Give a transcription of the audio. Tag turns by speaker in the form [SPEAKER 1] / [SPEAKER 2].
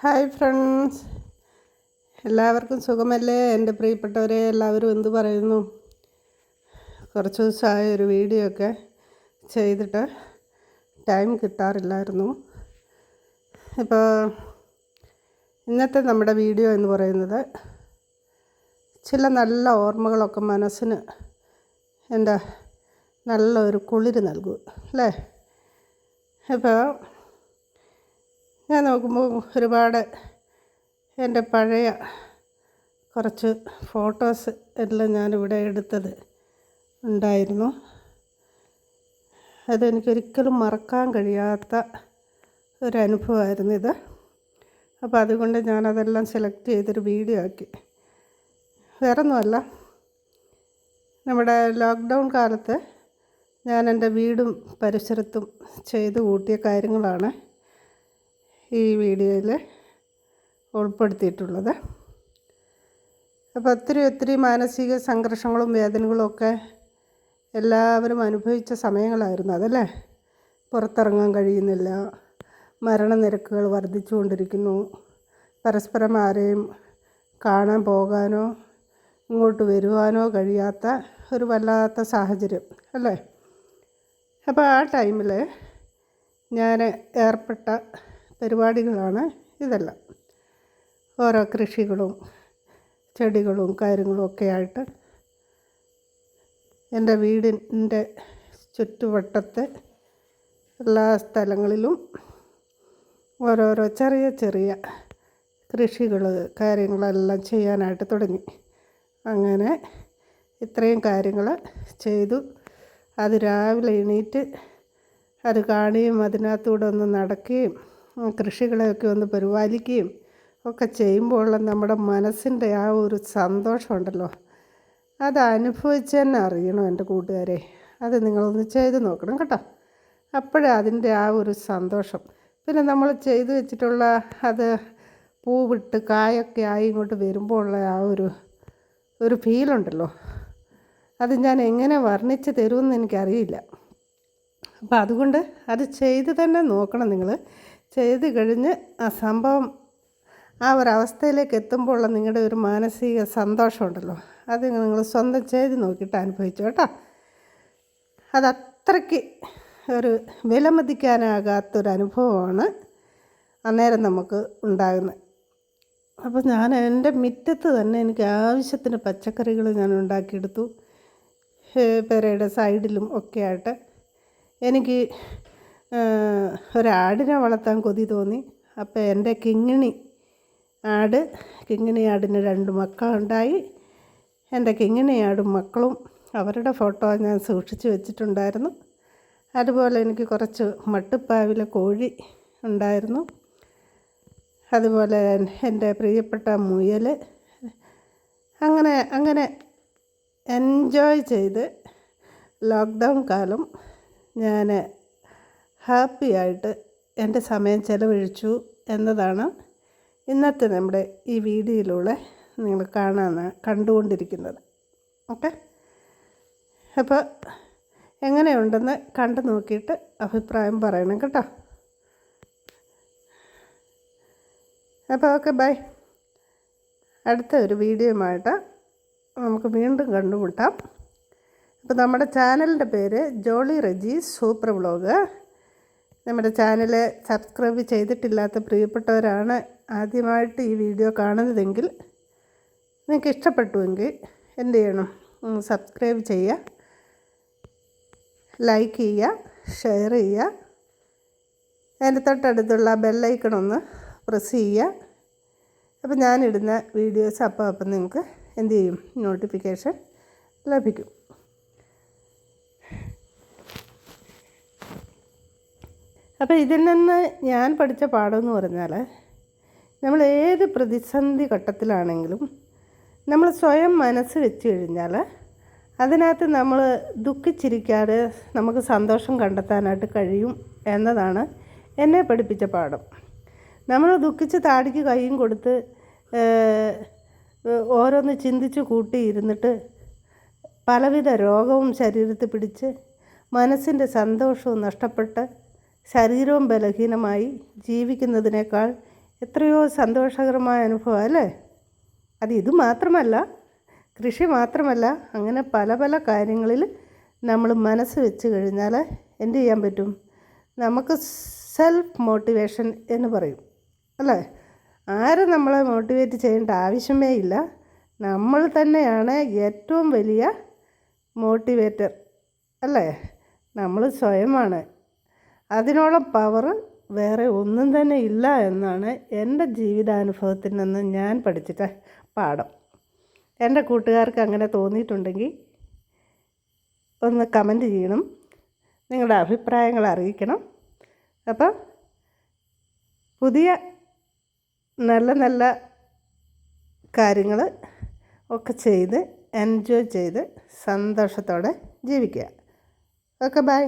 [SPEAKER 1] Hi friends. എല്ലാവർക്കും സുഖമല്ലേ? എന്റെ പ്രിയപ്പെട്ടവരെ എല്ലാവരും എന്തു പറയുന്നു? കുറച്ച് ദിവസമായ ഒരു വീഡിയോ ഒക്കെ ചെയ്തിട്ട് ടൈം കിട്ടാറില്ലായിരുന്നു. ഇപ്പോൾ ഇന്നത്തെ നമ്മുടെ വീഡിയോ എന്ന് പറയുന്നത് ചില നല്ല ഓർമ്മകളൊക്കെ മനസ്സിന് എന്താ നല്ലൊരു കുളിര് നൽകും അല്ലേ? ഇപ്പോൾ ഞാൻ നോക്കുമ്പോൾ ഒരുപാട് എന്റെ പഴയ കുറച്ച് ഫോട്ടോസ് എല്ലാം ഞാനിവിടെ എടുത്തത് ഉണ്ടായിരുന്നു. അതെനിക്കൊരിക്കലും മറക്കാൻ കഴിയാത്ത ഒരു അനുഭവമായിരുന്നു ഇത്. അപ്പോൾ അതുകൊണ്ട് ഞാനതെല്ലാം സെലക്ട് ചെയ്തൊരു വീഡിയോ ആക്കി. വേറെ ഒന്നുമല്ല നമ്മുടെ ലോക്ക്ഡൗൺ കാലത്ത് ഞാൻ എന്റെ വീടും പരിസരത്തും ചെയ്തു കൂട്ടിയ കാര്യങ്ങളാണ്. ഈ വീഡിയോയിൽ ഉൾപ്പെടുത്തിയിട്ടുള്ളത്. അപ്പോൾ ഒത്തിരി ഒത്തിരി മാനസിക സംഘർഷങ്ങളും വേദനകളും ഒക്കെ എല്ലാവരും അനുഭവിച്ച സമയങ്ങളായിരുന്നു അതല്ലേ? പുറത്തിറങ്ങാൻ കഴിയുന്നില്ല മരണനിരക്കുകൾ വർദ്ധിച്ചുകൊണ്ടിരിക്കുന്നു പരസ്പരം ആരെയും കാണാൻ പോകാനോ ഇങ്ങോട്ട് വരുവാനോ കഴിയാത്ത ഒരു വല്ലാത്ത സാഹചര്യം അല്ലേ? അപ്പോൾ ആ ടൈമിൽ ഞാൻ ഏർപ്പെട്ട പരിപാടികളാണ് ഇതെല്ലാം. ഓരോ കൃഷികളും ചെടികളും കാര്യങ്ങളും ഒക്കെ ആയിട്ട് എന്റെ വീടിന്റെ ചുറ്റുവട്ടത്തെ എല്ലാ സ്ഥലങ്ങളിലും ഓരോരോ ചെറിയ ചെറിയ കൃഷികൾ കാര്യങ്ങളെല്ലാം ചെയ്യാനായിട്ട് തുടങ്ങി. അങ്ങനെ ഇത്രയും കാര്യങ്ങൾ ചെയ്തു. അത് രാവിലെ എണീറ്റ് അത് കാണുകയും അതിനകത്തൂടെ ഒന്ന് നടക്കുകയും കൃഷികളെയൊക്കെ ഒന്ന് പരിപാലിക്കുകയും ഒക്കെ ചെയ്യുമ്പോൾ നമ്മുടെ മനസ്സിന്റെ ആ ഒരു സന്തോഷമുണ്ടല്ലോ. അത് അനുഭവിച്ച് തന്നെ അറിയണം എന്റെ കൂട്ടുകാരെ. അത് നിങ്ങളൊന്ന് ചെയ്ത് നോക്കണം കേട്ടോ. അപ്പോഴേ അതിന്റെ ആ ഒരു സന്തോഷം. പിന്നെ നമ്മൾ ചെയ്തു വെച്ചിട്ടുള്ള അത് പൂ വിട്ട് കായൊക്കെ ആയി ഇങ്ങോട്ട് വരുമ്പോൾ ഉള്ള ആ ഒരു ഒരു ഫീലുണ്ടല്ലോ അത് ഞാൻ എങ്ങനെ വർണിച്ച് തരുമെന്ന് എനിക്കറിയില്ല. അപ്പോൾ അതുകൊണ്ട് അത് ചെയ്ത് തന്നെ നോക്കണം നിങ്ങൾ. ചെയ്ത് കഴിഞ്ഞ് ആ സംഭവം ആ ഒരവസ്ഥയിലേക്ക് എത്തുമ്പോൾ നിങ്ങളുടെ ഒരു മാനസിക സന്തോഷമുണ്ടല്ലോ. അത് നിങ്ങൾ സ്വന്തം ചെയ്ത് നോക്കിയിട്ട് അനുഭവിച്ചു കേട്ടോ. അത് അത്രയ്ക്ക് ഒരു വിലമതിക്കാനാകാത്തൊരു അനുഭവമാണ് അന്നേരം നമുക്ക് ഉണ്ടാകുന്നത്. അപ്പോൾ ഞാൻ എന്റെ മുറ്റത്ത് തന്നെ എനിക്ക് ആവശ്യത്തിന് പച്ചക്കറികൾ ഞാൻ ഉണ്ടാക്കിയെടുത്തു. പെരയുടെ സൈഡിലും ഒക്കെ ആയിട്ട് എനിക്ക് ഒരാടിനെ വളർത്താൻ കൊതി തോന്നി. അപ്പോൾ എന്റെ കിങ്ങിണി ആട് കിങ്ങിണി ആടിന് രണ്ട് മക്കളുണ്ടായി. എന്റെ കിങ്ങിണി ആടും മക്കളും അവരുടെ ഫോട്ടോ ഞാൻ സൂക്ഷിച്ചു വെച്ചിട്ടുണ്ടായിരുന്നു. അതുപോലെ എനിക്ക് കുറച്ച് മട്ടുപ്പാവിലെ കോഴി ഉണ്ടായിരുന്നു. അതുപോലെ എന്റെ പ്രിയപ്പെട്ട മുയൽ അങ്ങനെ അങ്ങനെ എൻജോയ് ചെയ്ത് ലോക്ക്ഡൗൺ കാലം ഞാൻ ഹാപ്പി ആയിട്ട് എന്റെ സമയം ചിലവഴിച്ചു എന്നതാണ് ഇന്നത്തെ നമ്മുടെ ഈ വീഡിയോയിലൂടെ നിങ്ങൾ കാണാൻ കണ്ടുകൊണ്ടിരിക്കുന്നത്. ഓക്കെ? അപ്പോൾ എങ്ങനെയുണ്ടെന്ന് കണ്ടു നോക്കിയിട്ട് അഭിപ്രായം പറയണം കേട്ടോ. അപ്പോൾ ഓക്കെ ബൈ. അടുത്ത ഒരു വീഡിയോയുമായിട്ട് നമുക്ക് വീണ്ടും കണ്ടുമുട്ടാം. അപ്പോൾ നമ്മുടെ ചാനലിന്റെ പേര് ജോളി റെജി സൂപ്പർ വ്ളോഗ്. നമ്മുടെ ചാനൽ സബ്സ്ക്രൈബ് ചെയ്തിട്ടില്ലാത്ത പ്രിയപ്പെട്ടവരാണ് ആദ്യമായിട്ട് ഈ വീഡിയോ കാണുന്നതെങ്കിൽ നിങ്ങൾക്ക് ഇഷ്ടപ്പെട്ടുവെങ്കിൽ എന്ത് ചെയ്യണം? സബ്സ്ക്രൈബ് ചെയ്യുക ലൈക്ക് ചെയ്യുക ഷെയർ ചെയ്യുക. അതിന്റെ തൊട്ടടുത്തുള്ള ബെല്ലൈക്കണൊന്ന് പ്രസ് ചെയ്യുക. അപ്പോൾ ഞാനിടുന്ന വീഡിയോസ് അപ്പോൾ അപ്പം നിങ്ങൾക്ക് എന്ത് ചെയ്യും? നോട്ടിഫിക്കേഷൻ ലഭിക്കും. അപ്പോൾ ഇതിൽ നിന്ന് ഞാൻ പഠിച്ച പാഠമെന്ന് പറഞ്ഞാൽ നമ്മൾ ഏത് പ്രതിസന്ധി ഘട്ടത്തിലാണെങ്കിലും നമ്മൾ സ്വയം മനസ്സ് വെച്ച് കഴിഞ്ഞാൽ അതിനകത്ത് നമ്മൾ ദുഃഖിച്ചിരിക്കാതെ നമുക്ക് സന്തോഷം കണ്ടെത്താനായിട്ട് കഴിയും എന്നതാണ് എന്നെ പഠിപ്പിച്ച പാഠം. നമ്മൾ ദുഃഖിച്ച് താടിക്ക് കൈയും കൊടുത്ത് ഓരോന്ന് ചിന്തിച്ച് കൂട്ടി ഇരുന്നിട്ട് പലവിധ രോഗവും ശരീരത്തിൽ പിടിച്ച് മനസ്സിന്റെ സന്തോഷവും നഷ്ടപ്പെട്ട് ശരീരവും ബലഹീനമായി ജീവിക്കുന്നതിനേക്കാൾ എത്രയോ സന്തോഷകരമായ അനുഭവം അല്ലേ? അത് ഇത് മാത്രമല്ല കൃഷി മാത്രമല്ല അങ്ങനെ പല പല കാര്യങ്ങളിൽ നമ്മൾ മനസ്സ് വെച്ച് കഴിഞ്ഞാൽ എന്ത് ചെയ്യാൻ പറ്റും? നമുക്ക് സെൽഫ് മോട്ടിവേഷൻ എന്ന് പറയും അല്ലേ? ആരും നമ്മളെ മോട്ടിവേറ്റ് ചെയ്യേണ്ട ആവശ്യമേ ഇല്ല. നമ്മൾ തന്നെയാണ് ഏറ്റവും വലിയ മോട്ടിവേറ്റർ അല്ലേ? നമ്മൾ സ്വയമാണ്. അതിനോളം പവർ വേറെ ഒന്നും തന്നെ ഇല്ല എന്നാണ് എന്റെ ജീവിതാനുഭവത്തിൽ നിന്ന് ഞാൻ പഠിച്ചിട്ട പാഠം. എന്റെ കൂട്ടുകാർക്ക് അങ്ങനെ തോന്നിയിട്ടുണ്ടെങ്കിൽ ഒന്ന് കമന്റ് ചെയ്യണം. നിങ്ങളുടെ അഭിപ്രായങ്ങൾ അറിയിക്കണം. അപ്പം പുതിയ നല്ല നല്ല കാര്യങ്ങൾ ഒക്കെ ചെയ്ത് എൻജോയ് ചെയ്ത് സന്തോഷത്തോടെ ജീവിക്കുക. Okay bye